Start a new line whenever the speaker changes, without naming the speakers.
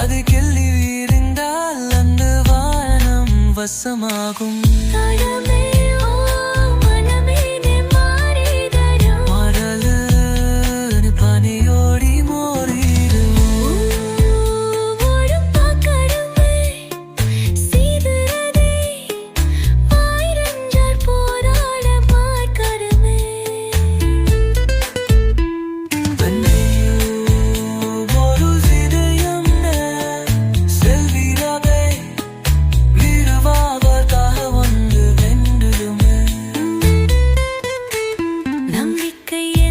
அது கெல்லி வீரிந்தால் அந்த வானம் வசமாகும். только я.